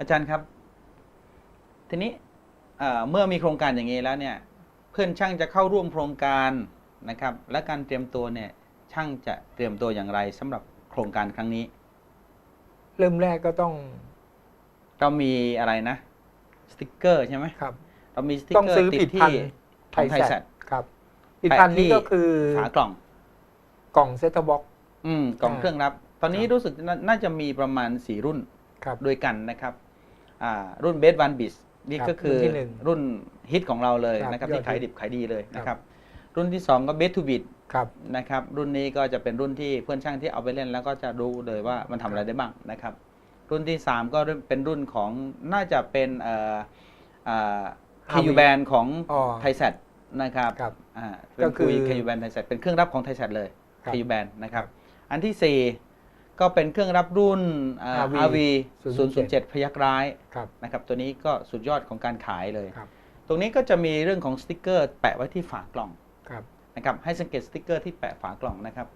อาจารย์ครับ ทีนี้เอ่อเมื่อมีโครงการอย่างนี้แล้วเนี่ย เพื่อนช่างจะเข้าร่วมโครงการนะครับ และการเตรียมตัวเนี่ยช่างจะเตรียมตัวอย่างไรสำหรับโครงการครั้งนี้ เริ่มแรกก็ต้องเรามีอะไรนะ สติกเกอร์ใช่ไหมครับ เรามีสติกต้องเกอซื้อร์ติผิดดพันที่ธุ์ของไทยแซดครับผิดพันธุ์นี้แปะที่ก็คือฝากล่องกล่องเซตบ็อกอืมกล่องอ่าเครื่องรับ ตอนนี้ครับรู้สึกนาน่าจะมีประมาณสี่รุ่นครับด้วยกันนะครับอ่า รุ่นเบสวันบิสนี่ครับก็คือรุ่นที่หนึ่งรุ่นฮิตของเราเลยครับนะครับยอดที่ขายฮิตดิบขายดีเลยครับนะครับรุ่นที่สองก็เบสทูบิ t ครับนะครับรุ่นนี้ก็จะเป็นรุ่นที่เพื่อนช่างที่เอาไปเล่นแล้วก็จะรู้เลยว่ามันทำอะไรได้บ้างนะครับ รุ่นที่สามก็เป็นรุ่นของน่าจะเป็นเอ่ออ่า Harvey คิวแบนของอ๋อไทยแซดนะครับครับอ่าเป็ก็นคืคุอยคิวแบนไทยแซดเป็นเครื่องรับของไทยแซดเลยครับคิวแบนนะครับ อันที่สี่ ก็เป็นเครื่องรับรุ่นอ่า RV RV 007 พยักร้ายครับ นะครับตัวนี้ก็สุดยอดของการขายเลย ครับ ตรงนี้ก็จะมีเรื่องของสติกเกอร์ แปะไว้ที่ฝากล่องครับนะครับให้สังเกตสติกเกอร์ที่แปะฝากล่องนะครับ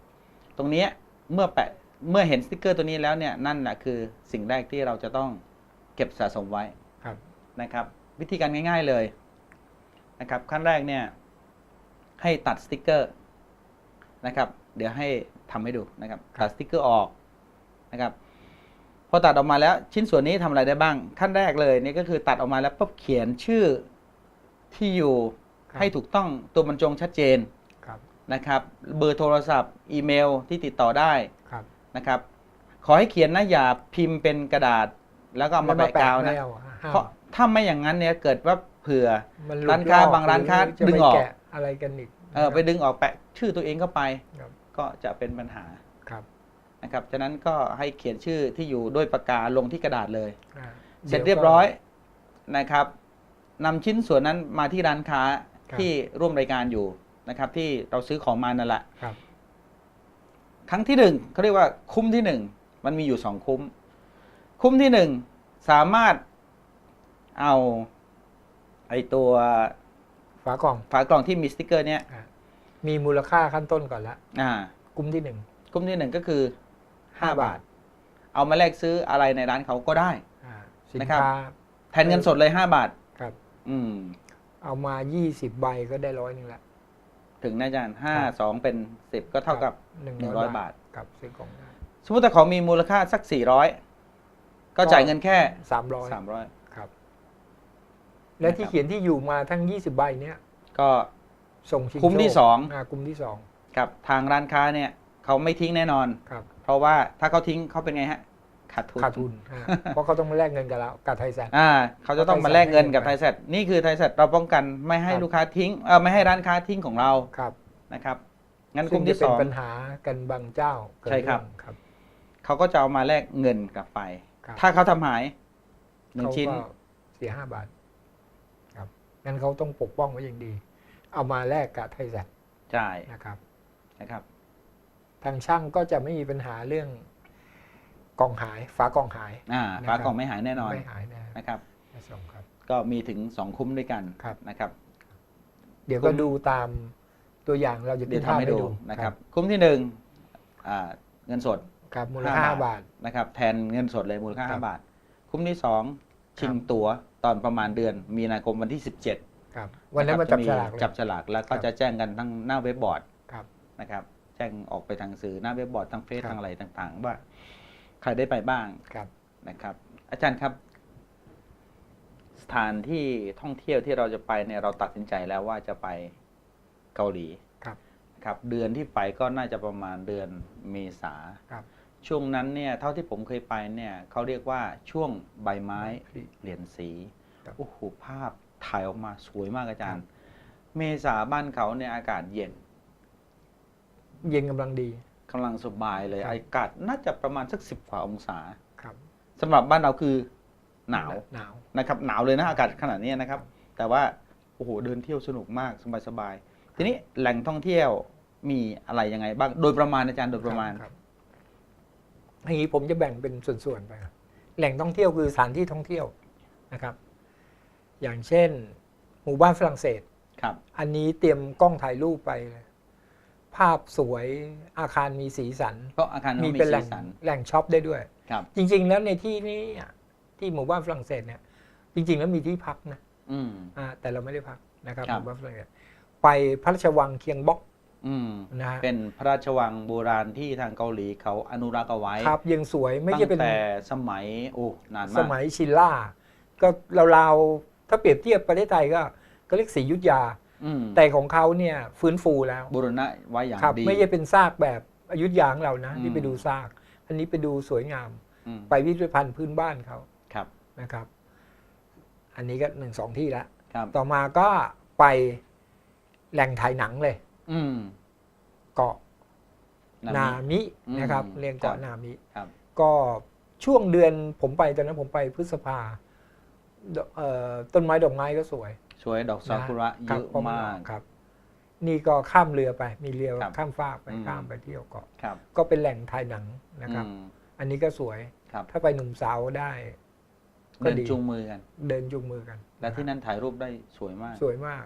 ตรงเนี้ยเมื่อแปะเมื่อเห็นสติกเกอร์ตัวนี้แล้วเนี่ยนั่นแหละคือสิ่งแรกที่เราจะต้องเก็บสะสมไว้ครับนะครับ วิธีการง่าย ๆเลยนะครับขั้นแรกเนี่ยให้ตัดสติกเกอร์นะครับ เดี๋ยวให้ทำให้ดูนะครับ ตัดสติกเกอร์ออก นะครับพอตัดออกมาแล้วชิ้นส่วนนี้ทำอะไรได้บ้าง ขั้นแรกเลยนี่ก็คือตัดออกมาแล้วปุ๊บเขียนชื่อที่อยู่ครับให้ถูกต้องตัวบรรจงชัดเจนครับนะครับ เบอร์โทรศัพท์ อีเมลที่ติดต่อได้ครับนะครับ ขอให้เขียนนะอย่าพิมพ์เป็นกระดาษ แล้วก็เอามาแปะกาวนะไม่เอาห้ามเพราะถ้าไม่อย่างนั้นเนี่ยเกิดว่าเผื่อมันหลุดร้านค้าลอกบางร้านค้าหจะดึงไปออกแะอะไรกันอีกเออไปดึงออกแปะชื่อตัวเองเข้าไปครับก็จะเป็นปัญหาครับ นะครับฉะนั้นก็ให้เขียนชื่อที่อยู่ด้วยปากกาลงที่กระดาษเลย อ่าเสร็จดี๋วเรียบร้อยนะครับนำชิ้นส่วนนั้นมาที่ร้านค้าครับที่ร่วมรายการอยู่นะครับ ที่เราซื้อของมานั่นแหละ ครับ ครั้งที่หนึ่งเขาเรียกว่าคุ้มที่หนึ่งมันมีอยู่สองคุ้ม คุ้มที่หนึ่งสามารถเอาไอตัวฝากล่องฝากล่องที่มีสติกเกอร์เนี้ยอ่ามีมูลค่าขั้นต้นก่อนละอ่า กลุ่มที่หนึ่ง คุ้มที่หนึ่งก็คือ ห้า5บาท เอามาแลกซื้ออะไรในร้านเขาก็ได้ อ่าสินนะครับ ค้าแทนเงินสดเลยห้าบาท ครับ อืม เอามา 20 ใบก็ได้ร้อยหนึ่งละ ถึงนะอาจารย์ห้าครับ สองเป็นสิบก็เท่ากับหนึ่ง100ร้อยบาทครับซื้อกล่องได้ สมมติถ้าของมีมูลค่าสักสี่ร้อยก็ จ่ายเงินแค่สามร้อยสามร้อย ครับ และที่นะครับ เขียนที่อยู่มาทั้ง 20 ใบเนี้ยก็ ส่งชิงคุ้มที่โชสองอ่ากลุ่มที่สอง กับทางร้านค้าเนี่ย เขาไม่ทิ้งแน่นอน ครับเพราะว่าถ้าเขาทิ้งเขาเป็นไงฮะขาดทุนขาดทุนอ่าเพราะเขาต้องมาแลกเงินกับเรากับไทยแซน อ่าเขาจะต้องมาแลกเงินกับไทไทยยแซแซดดนี่คือไทยแซดเราป้องกันไม่ให้ครับ ลูกค้าทิ้งเออไม่ให้ร้านค้าทิ้งของเราครับนะครับงั้นกซึ่ลุ่งมจะที่เป็สนองปัญหากันบางเจ้าเกิดใช่ครับเองครับ เขาก็จะเอามาแลกเงินกลับไป ครับ ถ้าเขาทำหายหนึ่งเขาชิ้น ก็เสียห้าบาท ครับงั้นเขาต้องปกป้องไว้อย่างดี เอามาแลกกับไทยแซนจ่ายนะครับ นะครับ ทางช่างก็จะไม่มีปัญหาเรื่องกล่องหายฝากล่องหายอ่านะครับฝากล่องไม่หายแน่นอนไม่หายแน่นะครับไม่ส่งครับ ก็มีถึงสองคุ้มด้วยกันครับนะครับ เดี๋ยวก็ดูตามตัวอย่างเราจะเดี๋ขึ้ยวนภาพทำให้ให้ดูดูนะครับ คุ้มที่หนึ่งอ่าเงินสดครับมูลค่าห้าห้าบาบาททนะครับแทนเงินสดเลยมูลค่าครับ5บาท คุ้มที่สองชิงครับตั๋วตอนประมาณเดือน มีนาคมวันที่17ครับวันนั้นมาจับฉลากเลยจับฉลากแล้วก็ครับจะแจ้งกันทั้งหน้าเว็บบอร์ดครับนะครับ แจ้งออกไปทางสื่อหน้าเว็บบอร์ดทางเฟซครับ ทางอะไรต่างๆ ว่าใครได้ไปบ้างครับ นะครับ อาจารย์ครับ สถานที่ท่องเที่ยวที่เราจะไปเนี่ยเราตัดสินใจแล้วว่าจะไปเกาหลีครับครับ เดือนที่ไปก็น่าจะประมาณเดือนเมษาครับ ช่วงนั้นเนี่ย เท่าที่ผมเคยไปเนี่ยเขาเรียกว่าช่วงใบไม้เปลี่ยนสีครับโอ้โหภาพถ่ายออกมาสวยมากอาจารย์ เมษาบ้านเขาเนี่ยอากาศเย็น เย็นกำลังดีกำลังสบายเลยครับอากาศน่าจะประมาณสักสิบกว่าองศาครับสำหรับบ้านเราคือหนาวหนาวนะครับหนาวเลยนะอากาศขนาดนี้นะครับ แต่ว่าโอ้โหเดินเที่ยวสนุกมากสบายๆทีนี้แหล่งท่องเที่ยวมีอะไรยังไงบ้างโดยประมาณอาจารย์โดยประมาณครับอย่างนี้ผมจะแบ่งเป็นส่วนๆไปครับแหล่งท่องเที่ยวคือสถานที่ท่องเที่ยวนะครับ อย่างเช่น หมู่บ้านฝรั่งเศสครับ อันนี้เตรียมกล้องถ่ายรูปไปเลย ภาพสวยอาคารมีสีสันเพราะอาคารเขามีมีเป็นแหสีล่งสันแหล่งช็อปได้ด้วยครับ จริง ๆ แล้วในที่นี้อะที่หมู่บ้านฝรั่งเศสเนี่ย จริง ๆ แล้วมีที่พักนะอืมอ่าแต่เราไม่ได้พักนะครับครัหบมู่บ้านฝรั่งเศสไปพระราชวังเคียงบ็อกอืมนะฮะเป็นพระราชวังโบราณที่ทางเกาหลีเขาอนุรักษ์เอาไว้ครับยังสวยไม่ตั้ใช่งเป็นแต่สมัยโอ้นานมากสมัยชินล่าก็ราวๆถ้าเปรียบเทียบประเทศไทยก็ก็เรียกศรีอยุทธยาอืม แต่ของเขาเนี่ยฟื้นฟูแล้วบูรณะไว้อย่างครับดี ไม่ใช่เป็นซากแบบอยุธยาของเรานะอืมที่ไปดูซาก อันนี้ไปดูสวยงามอืมไปพิพิธภัณฑ์พื้นบ้านเขาครับนะครับ อันนี้ก็หนึ่งสองที่แล้วครับต่อมาก็ไปแหล่งถ่ายหนังเลย อืมเกาะนามิอืมนะครับเรียกครัเกาะบนามิครับก็ช่วงเดือนผมไปตอนนั้นผมไปพฤษภาดอกเอ่อต้นไม้ดอกไม้ก็สวย สวยดอกซากุระเยครับอะเพราะนมากครับ นี่ก็ข้ามเรือไป มีเรือครับข้ามฟากไปอืมข้ามไปเที่ยวเกาะครับก็เป็นแหล่งถ่ายหนังนะครับอืมอันนี้ก็สวยครับถ้าไปหนุ่มสาวได้ก็เดินดีจูงมือกัน เดินจูงมือกัน และที่นั่นถ่ายรูปได้สวยมาก สวยมาก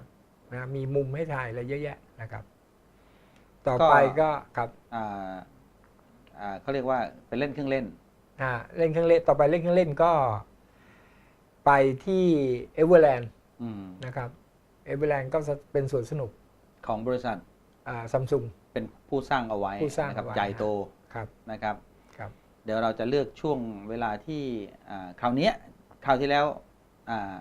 นะมีมุมให้ถ่ายอะไรเยอะแยะนะครับ ต่อก็ไปก็ครับอ่าอ่าเขาเรียกว่าไปเล่นเครื่องเล่นอ่าเล่นเครื่องเล่น ต่อไปเล่นเครื่องเล่นก็ ไปที่เอเวอร์แลนด์อืม นะครับเอเวอร์แลนด์ก็เป็นสวนสนุกของบริษัทซัมซุงเป็นผู้สร้างเอาไว้ผู้สร้างนะครับเอาไว้ใหญ่โตครับนะครับครับ เดี๋ยวเราจะเลือกช่วงเวลาที่อ่าคราวเนี้ยคราวที่แล้วอ่า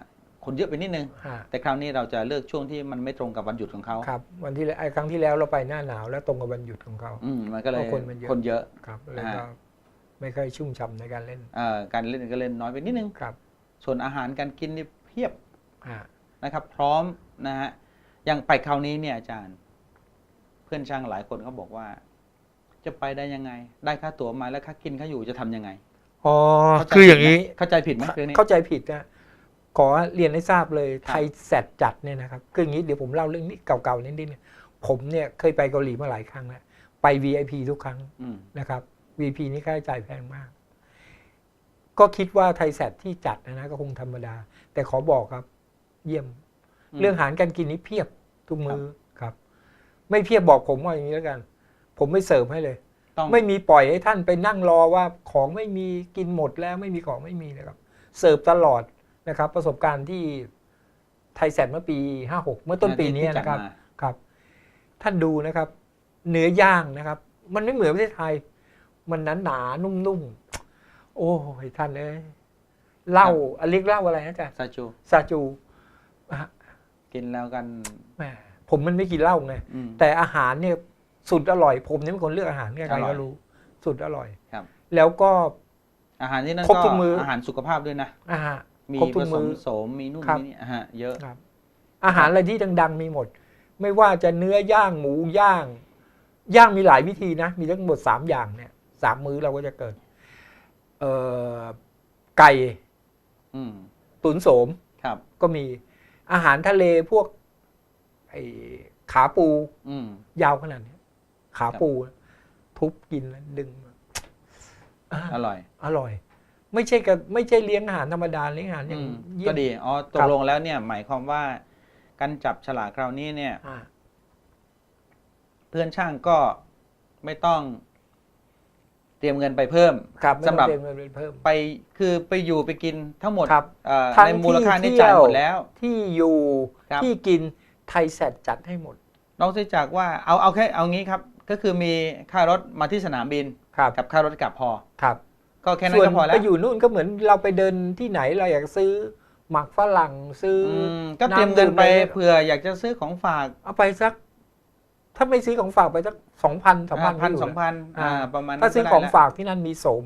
คนเยอะไปนิดนึงอ่าแต่คราวนี้เราจะเลือกช่วงที่มันไม่ตรงกับวันหยุดของเขาครับ วันที่แล้วไอ้ครั้งที่แล้วเราไปหน้าหนาวแล้วตรงกับวันหยุดของเขาอืมมันก็เลยเพราะคนมันเยอะคนเยอะครับเลยอ่าก็ไม่ค่อยชุ่มฉ่ำในการเล่นเอ่อการเล่นก็เล่นน้อยไปนิดนึงครับ ส่วนอาหารการกินนี่เพียบอ่า นะครับ พร้อมนะฮะอย่างไปคราวนี้เนี่ยอาจารย์ เพื่อนช่างหลายคนเขาบอกว่า จะไปได้ยังไง ได้ค่าตั๋วมาแล้วค่ากินค่าอยู่จะทำยังไงอ๋อเข้ใจคืออย่างนี้ผิดไหมเข้าใจผิดไหมเรื่องนี้เข้าใจผิดนะขอเรียนให้ทราบเลยครับไทยแซดจัดเนี่ยนะครับคืออย่างนี้เดี๋ยวผมเล่าเรื่องนี้เก่าๆนิดนึงผมเนี่ยเคยไปเกาหลีมาหลายครั้งแล้วไป VIP ทุกครั้งอืมนะครับ VIP นี่ค่าใช้จ่ายแพงมาก ก็คิดว่าไทยแซดที่จัดนะนะก็คงธรรมดา แต่ขอบอกครับ เยี่ยม เรื่องอาหารการกินนี่เพียบทุกมือครับ ไม่เพียบบอกผมว่าอย่างนี้แล้วกัน ผมไม่เสิร์ฟให้เลยต้องไม่มีปล่อยให้ท่านไปนั่งรอว่าของไม่มีกินหมดแล้วไม่มีของไม่มีนะครับ เสิร์ฟตลอดนะครับ ประสบการณ์ที่ไทยแซดเมื่อปี 56 เมื่อต้นปีนี้ที่จัดนะครับมาครับ ท่านดูนะครับ เนื้อย่างนะครับ มันไม่เหมือนประเทศไทย มันหนาหนาๆนุ่มๆโอ้ยท่านเอ้ยเหล้าอันเรียกเหล้าอะไรนะจ๊ะซาจูซาจูอะ กินแล้วกันแหมผมมันไม่กินเหล้าไงอืมแต่อาหารเนี่ยสุดอร่อย ผมเนี่ยเป็นคนเลือกอาหารใครอร่ๆอยก็รู้ สุดอร่อยครับ แล้วก็ อาหารที่นั่นครบก็ทุกมื้อออาหารสุขภาพด้วยนะอาหารมีครบทุผกสมื้มอโสมมีนู่นครับมีนี่อะฮะเยอะครับ อาหารอะไรที่ดัง ๆ มีหมด ไม่ว่าจะเนื้อย่างหมูย่าง ย่างมีหลายวิธีนะ มีทั้งหมดสามอย่างเนี่ยสามมื้อเราก็จะเกิด เอ่อไก่อืมตุ๋นโสมครับ ก็มี อาหารทะเลพวกไอ้ขาปูอืมยาวขนาดเนี้ยขาปู ทุบกินแล้วดึงมาอ่าอร่อย อร่อย ไม่ใช่กับไม่ใช่เลี้ยงอาหารธรรมดาเลี้ยงอาหารอย่างอืมเยี่ยก็มดีอ๋อตครักบลงแล้วเนี่ย หมายความว่า การจับฉลากคราวนี้เนี่ยอ่าเพื่อนช่างก็ไม่ต้อง เตรียมเงินไปเพิ่มครับไม่สำหรับต้องเตรียมเงินไปเพิ่ม ไปคือไปอยู่ไปกินทั้งหมดครับเอ่อทั้งในมูลค่าที่นี่จ่ายเที่ยว หมดแล้ว ที่อยู่ครับ ที่กินไทยแซดจัดให้หมดนอกจากว่าเอาเอาแค่เอางี้ครับ ก็คือมีค่ารถมาที่สนามบินครับกับค่ารถกลับพอ ครับ ก็แค่นั้ส่วนนก็พอแล้ไปวอยู่นู่นก็เหมือนเราไปเดินที่ไหนเราอยากซื้อหมักฝรั่งซื้ออือมก็เตรียมเงินไปน้ำดื่มอะไรเผื่ออยากจะซื้อของฝาก เอาไปสัก ถ้าไม่ซื้อของฝากไปสักสองพันสองพันพันสองพันอ่าอ่าประมาณถ้าซื้อนั้นของก็ได้ฝากที่นั่นมีสม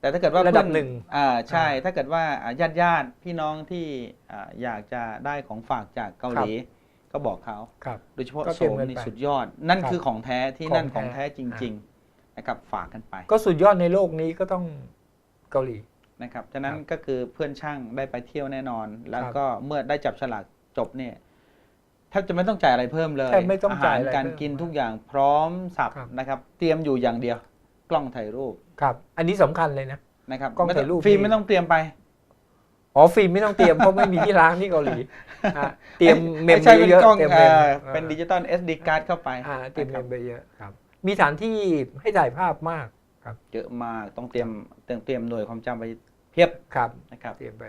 แล้วแต่ถ้าเกิดว่าระดับเพื่อหนึ่งอ่าใช่อ่าถ้าเกิดว่าญาติญาติๆพี่น้องที่อ่าอยากจะได้ของฝากจากเกาหลีก็บอกเขาครับโดยเฉพาะก็โสเตรียมมเงินนี่ไปสุดยอด นั่นครับคือของแท้ที่ของนั่นแท้ของแท้จริง ๆ นะครับฝากกันไป ก็สุดยอดในโลกนี้ก็ต้องเกาหลีนะครับ ฉะนั้นครับก็คือเพื่อนช่างได้ไปเที่ยวแน่นอน แล้วครับก็เมื่อได้จับฉลากจบเนี่ย แทบจะไม่ต้องจ่ายอะไรเพิ่มเลยแทบไม่ต้องจ่ายหอะไรการเพิ่มกินทุกอย่างพร้อมสับครับ นะครับ เตรียมอยู่อย่างเดียว กล้องถ่ายรูปครับ อันนี้สำคัญเลยนะ นะครับกล้องไม่ต้ถ่ายรูป ฟิล์มนี่ไม่ต้องเตรียมไปอ๋อฟิล์มไม่ต้องเตรียมเพราะไม่มีที่ล้างที่เกาหลีอะเตรียมเมมไม่ใช่เป็นเยอะกล้องๆเตรียมเอ่เมมอเออเป็นดิจิตอล SD card เข้าไปอ่าเตรียมนะเมครับมไปเยอะครับ มีสถานที่ให้ถ่ายภาพมากเยอะมากต้องเตรียมเตรียมเตรียมหน่วยความจำไปเพียบครับ นะครับ เตรียมไป